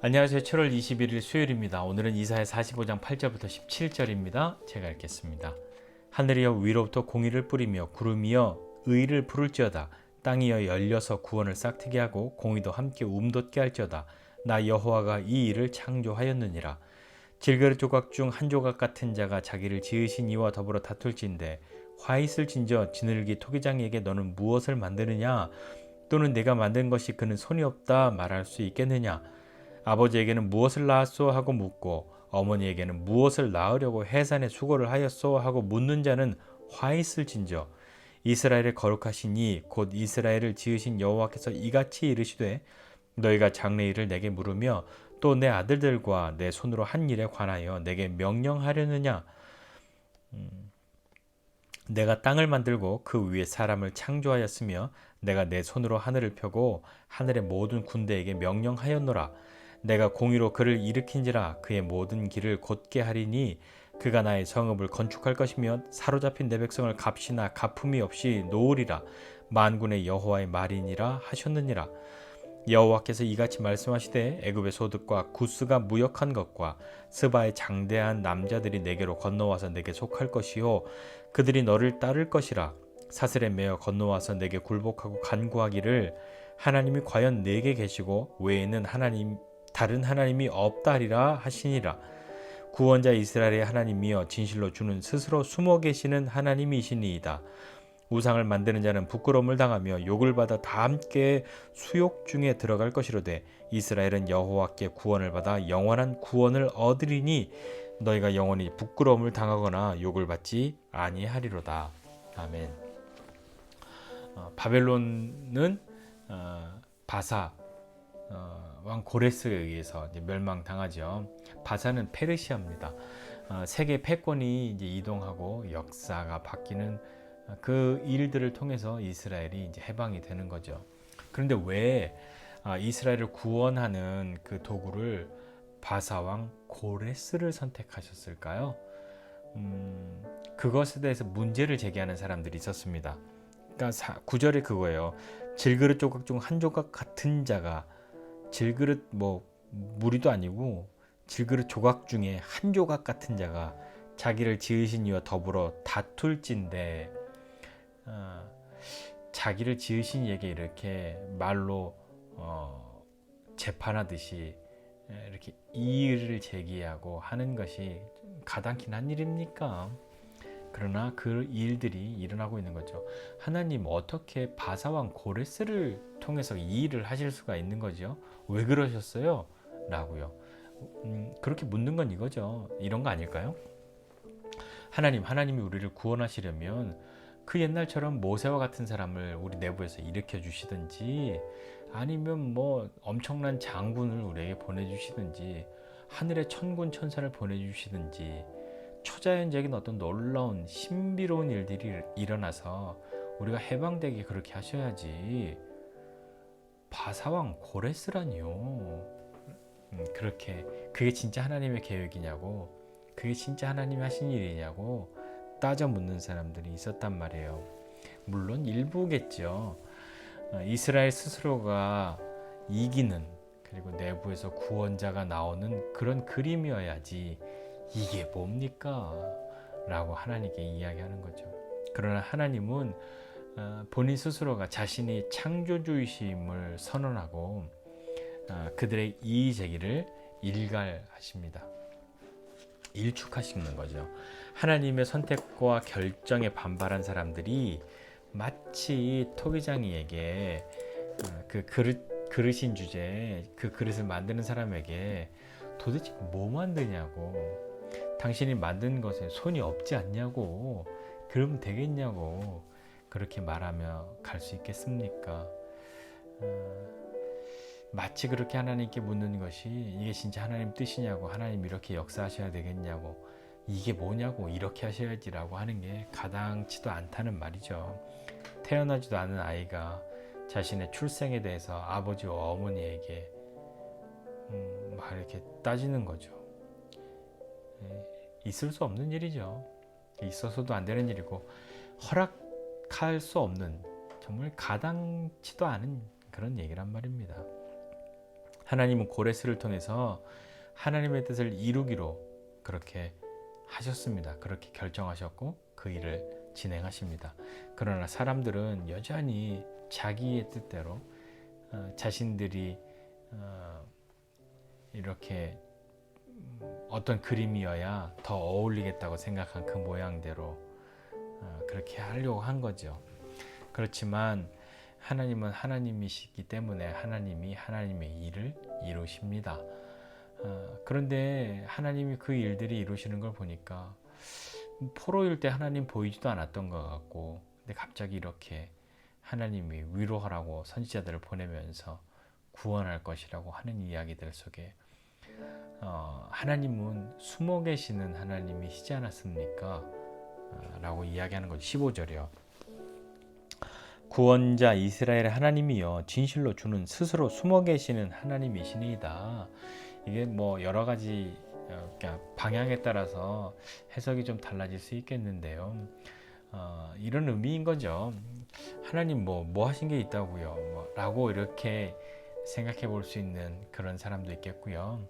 안녕하세요. 7월 21일 수요일입니다. 오늘은 이사야 45장 8절부터 17절입니다. 제가 읽겠습니다. 하늘이여 위로부터 공의를 뿌리며 구름이여 의를 부를지어다. 땅이여 열려서 구원을 싹트게 하고 공의도 함께 움돋게 할지어다. 나 여호와가 이 일을 창조하였느니라. 질그릇 조각 중 한 조각 같은 자가 자기를 지으신 이와 더불어 다툴진대 화 있을 진저 지늘기 토기장에게 너는 무엇을 만드느냐 또는 내가 만든 것이 그는 손이 없다 말할 수 있겠느냐 아버지에게는 무엇을 낳았소 하고 묻고 어머니에게는 무엇을 낳으려고 해산에 수고를 하였소 하고 묻는 자는 화 있을진저. 이스라엘의 거룩하신 이 곧 이스라엘을 지으신 여호와께서 이같이 이르시되 너희가 장래 일을 내게 물으며 또 내 아들들과 내 손으로 한 일에 관하여 내게 명령하려느냐? 음, 내가 땅을 만들고 그 위에 사람을 창조하였으며 내가 내 손으로 하늘을 펴고 하늘의 모든 군대에게 명령하였노라 내가 공의로 그를 일으킨지라 그의 모든 길을 곧게 하리니 그가 나의 성읍을 건축할 것이며 사로잡힌 내 백성을 값이나 가품이 없이 놓으리라. 만군의 여호와의 말이니라 하셨느니라. 여호와께서 이같이 말씀하시되 애굽의 소득과 구스가 무역한 것과 스바의 장대한 남자들이 내게로 건너와서 내게 속할 것이요 그들이 너를 따를 것이라. 사슬에 매어 건너와서 내게 굴복하고 간구하기를 하나님이 과연 내게 계시고 외에는 하나님 다른 하나님이 없다 하리라 하시니라 구원자 이스라엘의 하나님이여 진실로 주는 스스로 숨어 계시는 하나님이시니이다 우상을 만드는 자는 부끄러움을 당하며 욕을 받아 다 함께 수욕 중에 들어갈 것이로되 이스라엘은 여호와께 구원을 받아 영원한 구원을 얻으리니 너희가 영원히 부끄러움을 당하거나 욕을 받지 아니하리로다. 아멘. 어, 바벨론은 어, 바사 어, 왕 고레스에 의해서 멸망당하죠. 바사는 페르시아입니다. 어, 세계 패권이 이제 이동하고 역사가 바뀌는 그 일들을 통해서 이스라엘이 이제 해방이 되는 거죠. 그런데 왜 아, 이스라엘을 구원하는 그 도구를 바사왕 고레스를 선택하셨을까요? 음, 그것에 대해서 문제를 제기하는 사람들이 있었습니다. 그러니까 구절에 그거예요. 질그릇 조각 중 한 조각 같은 자가 질그릇 뭐 무리도 아니고 질그릇 조각 중에 한 조각 같은 자가 자기를 지으신 이와 더불어 다툴진데 어, 자기를 지으신 이에게 이렇게 말로 어, 재판하듯이 이렇게 이의를 제기하고 하는 것이 가당키는 한 일입니까? 그러나 그 일들이 일어나고 있는 거죠. 하나님 어떻게 바사왕 고레스를 통해서 이 일을 하실 수가 있는 거죠? 왜 그러셨어요? 라고요. 음, 그렇게 묻는 건 이거죠. 이런 거 아닐까요? 하나님, 하나님이 우리를 구원하시려면 그 옛날처럼 모세와 같은 사람을 우리 내부에서 일으켜 주시든지 아니면 뭐 엄청난 장군을 우리에게 보내주시든지 하늘의 천군 천사를 보내주시든지 초자연적인 어떤 놀라운 신비로운 일들이 일어나서 우리가 해방되게 그렇게 하셔야지 바사왕 고레스라니요 음, 그렇게 그게 진짜 하나님의 계획이냐고 그게 진짜 하나님이 하신 일이냐고 따져 묻는 사람들이 있었단 말이에요. 물론 일부겠죠. 어, 이스라엘 스스로가 이기는 그리고 내부에서 구원자가 나오는 그런 그림이어야지 이게 뭡니까? 라고 하나님께 이야기하는 거죠. 그러나 하나님은 어, 본인 스스로가 자신이 창조주이심을 선언하고 어, 그들의 이의 제기를 일갈하십니다. 일축하시는 거죠. 하나님의 선택과 결정에 반발한 사람들이 마치 토기장이에게 어, 그 그릇 그릇인 주제 그 그릇을 만드는 사람에게 도대체 뭐 만드냐고 당신이 만든 것에 손이 없지 않냐고 그러면 되겠냐고 그렇게 말하며 갈 수 있겠습니까? 어, 마치 그렇게 하나님께 묻는 것이 이게 진짜 하나님 뜻이냐고 하나님 이렇게 역사하셔야 되겠냐고 이게 뭐냐고 이렇게 하셔야지라고 하는 게 가당치도 않다는 말이죠. 태어나지도 않은 아이가 자신의 출생에 대해서 아버지와 어머니에게 음, 막 이렇게 따지는 거죠. 예, 있을 수 없는 일이죠. 있어서도 안 되는 일이고 허락 할 수 없는 정말 가당치도 않은 그런 얘기란 말입니다. 하나님은 고레스를 통해서 하나님의 뜻을 이루기로 그렇게 하셨습니다. 그렇게 결정하셨고 그 일을 진행하십니다. 그러나 사람들은 여전히 자기의 뜻대로 어, 자신들이 어, 이렇게 음, 어떤 그림이어야 더 어울리겠다고 생각한 그 모양대로 어, 그렇게 하려고 한 거죠. 그렇지만 하나님은 하나님이시기 때문에 하나님이 하나님의 일을 이루십니다. 어, 그런데 하나님이 그 일들이 이루시는 걸 보니까 포로일 때 하나님 보이지도 않았던 것 같고, 근데 갑자기 이렇게 하나님이 위로하라고 선지자들을 보내면서 구원할 것이라고 하는 이야기들 속에 어, 하나님은 숨어 계시는 하나님이시지 않았습니까? 어, 라고 이야기하는 거죠. 15절이요. 구원자 이스라엘의 하나님이여 진실로 주는 스스로 숨어 계시는 하나님이시니이다. 이게 뭐 여러 가지 어, 그러니까 방향에 따라서 해석이 좀 달라질 수 있겠는데요. 어, 이런 의미인 거죠. 하나님 뭐, 뭐 하신 게 있다고요? 뭐, 라고 이렇게 생각해 볼 수 있는 그런 사람도 있겠고요.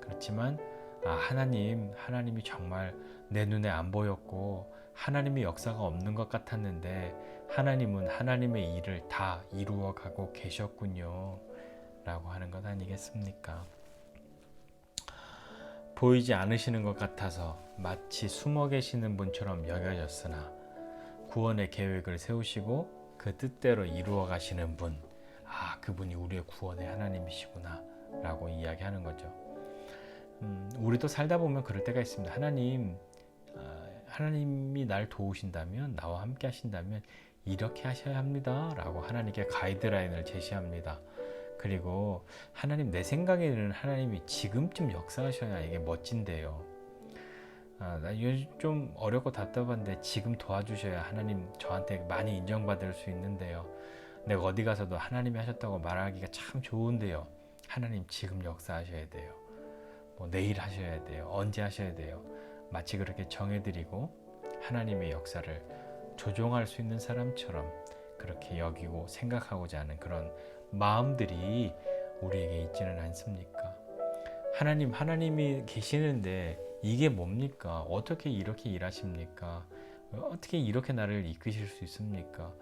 그렇지만, 아, 하나님, 하나님이 정말 내 눈에 안 보였고, 하나님의 역사가 없는 것 같았는데, 하나님은 하나님의 일을 다 이루어 가고 계셨군요. 라고 하는 것 아니겠습니까? 보이지 않으시는 것 같아서 마치 숨어 계시는 분처럼 여겨졌으나 구원의 계획을 세우시고 그 뜻대로 이루어 가시는 분, 아, 그분이 우리의 구원의 하나님이시구나 라고 이야기하는 거죠. 음, 우리도 살다 보면 그럴 때가 있습니다. 하나님, 어, 하나님이 날 도우신다면, 나와 함께 하신다면, 이렇게 하셔야 합니다. 라고 하나님께 가이드라인을 제시합니다. 그리고 하나님 내 생각에는 하나님이 지금쯤 역사하셔야 이게 멋진데요. 아, 나 요즘 좀 어렵고 답답한데 지금 도와주셔야 하나님 저한테 많이 인정받을 수 있는데요. 내가 어디 가서도 하나님이 하셨다고 말하기가 참 좋은데요. 하나님 지금 역사하셔야 돼요. 뭐 내일 하셔야 돼요. 언제 하셔야 돼요. 마치 그렇게 정해드리고 하나님의 역사를 조종할 수 있는 사람처럼 그렇게 여기고 생각하고자 하는 그런 마음들이 우리에게 있지는 않습니까? 하나님, 하나님이 계시는데 이게 뭡니까? 어떻게 이렇게 일하십니까? 어떻게 이렇게 나를 이끄실 수 있습니까?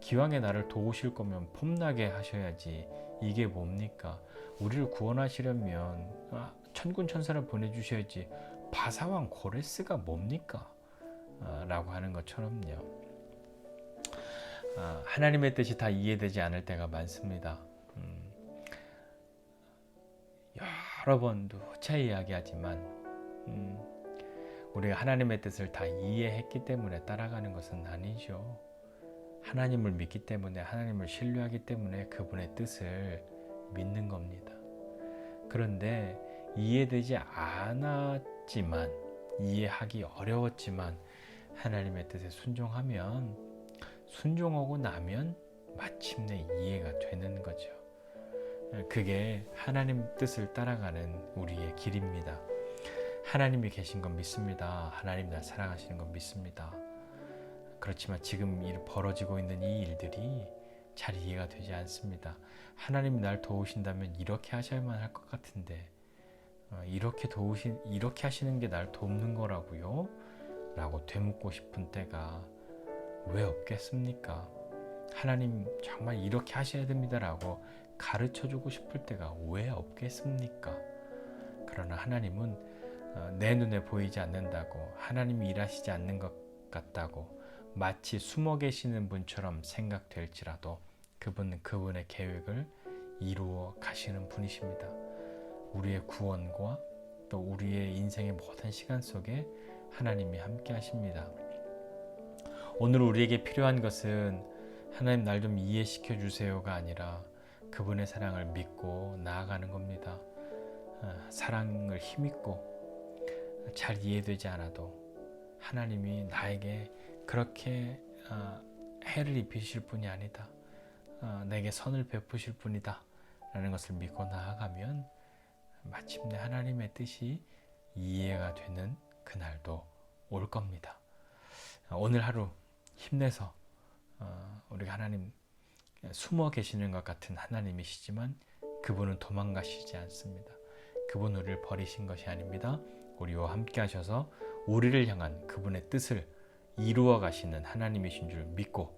기왕에 나를 도우실 거면 폼나게 하셔야지. 이게 뭡니까? 우리를 구원하시려면 아, 천군 천사를 보내주셔야지. 바사왕 고레스가 뭡니까? 아, 라고 하는 것처럼요. 아, 하나님의 뜻이 다 이해되지 않을 때가 많습니다. 음, 여러 번도 차 이야기하지만 음, 우리가 하나님의 뜻을 다 이해했기 때문에 따라가는 것은 아니죠. 하나님을 믿기 때문에 하나님을 신뢰하기 때문에 그분의 뜻을 믿는 겁니다. 그런데 이해되지 않았 지만 이해하기 어려웠지만 하나님의 뜻에 순종하면 순종하고 나면 마침내 이해가 되는 거죠. 그게 하나님 뜻을 따라가는 우리의 길입니다. 하나님이 계신 건 믿습니다. 하나님 날 사랑하시는 건 믿습니다. 그렇지만 지금 일 벌어지고 있는 이 일들이 잘 이해가 되지 않습니다. 하나님 날 도우신다면 이렇게 하셔야만 할 것 같은데 어, 이렇게 도우신 이렇게 하시는 게 날 돕는 거라고요? 라고 되묻고 싶은 때가 왜 없겠습니까? 하나님 정말 이렇게 하셔야 됩니다라고 가르쳐 주고 싶을 때가 왜 없겠습니까? 그러나 하나님은 어, 내 눈에 보이지 않는다고 하나님이 일하시지 않는 것 같다고 마치 숨어 계시는 분처럼 생각될지라도 그분은 그분의 계획을 이루어 가시는 분이십니다. 우리의 구원과 또 우리의 인생의 모든 시간 속에 하나님이 함께 하십니다. 오늘 우리에게 필요한 것은 하나님 날 좀 이해시켜 주세요가 아니라 그분의 사랑을 믿고 나아가는 겁니다. 아, 사랑을 힘입고 잘 이해되지 않아도 하나님이 나에게 그렇게 아, 해를 입히실 분이 아니다. 아, 내게 선을 베푸실 분이다. 라는 것을 믿고 나아가면 마침내 하나님의 뜻이 이해가 되는 그날도 올 겁니다. 오늘 하루 힘내서 어, 우리가 하나님 숨어 계시는 것 같은 하나님이시지만 그분은 도망가시지 않습니다. 그분 우리를 버리신 것이 아닙니다. 우리와 함께 하셔서 우리를 향한 그분의 뜻을 이루어 가시는 하나님이신 줄 믿고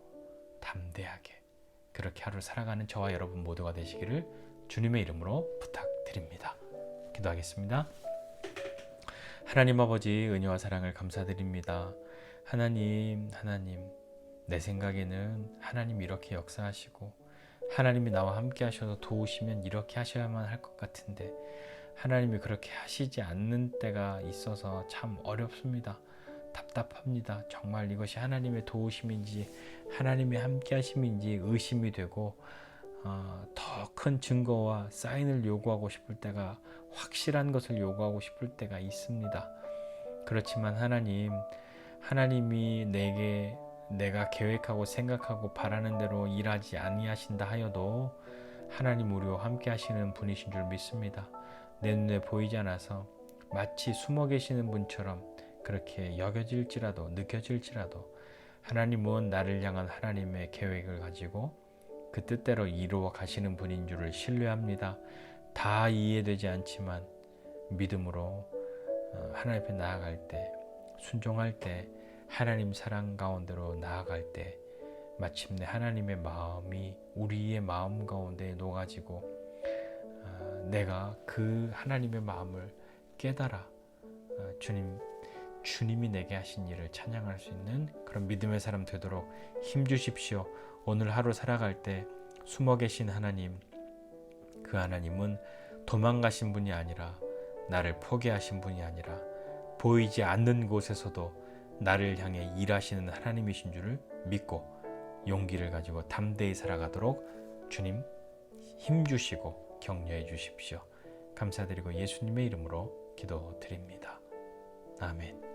담대하게 그렇게 하루 살아가는 저와 여러분 모두가 되시기를 주님의 이름으로 부탁드립니다. 기도하겠습니다. 하나님 아버지 은혜와 사랑을 감사드립니다. 하나님, 하나님, 내 생각에는 하나님 이렇게 역사하시고 하나님이 나와 함께 하셔서 도우시면 이렇게 하셔야만 할 것 같은데 하나님이 그렇게 하시지 않는 때가 있어서 참 어렵습니다. 답답합니다. 정말 이것이 하나님의 도우심인지 하나님의 함께 하심인지 의심이 되고 어, 더 큰 증거와 사인을 요구하고 싶을 때가 확실한 것을 요구하고 싶을 때가 있습니다. 그렇지만 하나님, 하나님이 내게 내가 계획하고 생각하고 바라는 대로 일하지 아니하신다 하여도 하나님 우리와 함께 하시는 분이신 줄 믿습니다. 내 눈에 보이지 않아서 마치 숨어 계시는 분처럼 그렇게 여겨질지라도 느껴질지라도 하나님은 나를 향한 하나님의 계획을 가지고 그 뜻대로 이루어 가시는 분인 줄을 신뢰합니다. 다 이해되지 않지만 믿음으로 어, 하나님 앞에 나아갈 때 순종할 때 하나님 사랑 가운데로 나아갈 때 마침내 하나님의 마음이 우리의 마음 가운데 녹아지고 어, 내가 그 하나님의 마음을 깨달아 어, 주님 주님이 내게 하신 일을 찬양할 수 있는 그런 믿음의 사람 되도록 힘 주십시오. 오늘 하루 살아갈 때 숨어 계신 하나님, 그 하나님은 도망가신 분이 아니라 나를 포기하신 분이 아니라 보이지 않는 곳에서도 나를 향해 일하시는 하나님이신 줄을 믿고 용기를 가지고 담대히 살아가도록 주님 힘 주시고 격려해 주십시오. 감사드리고 예수님의 이름으로 기도드립니다. 아멘.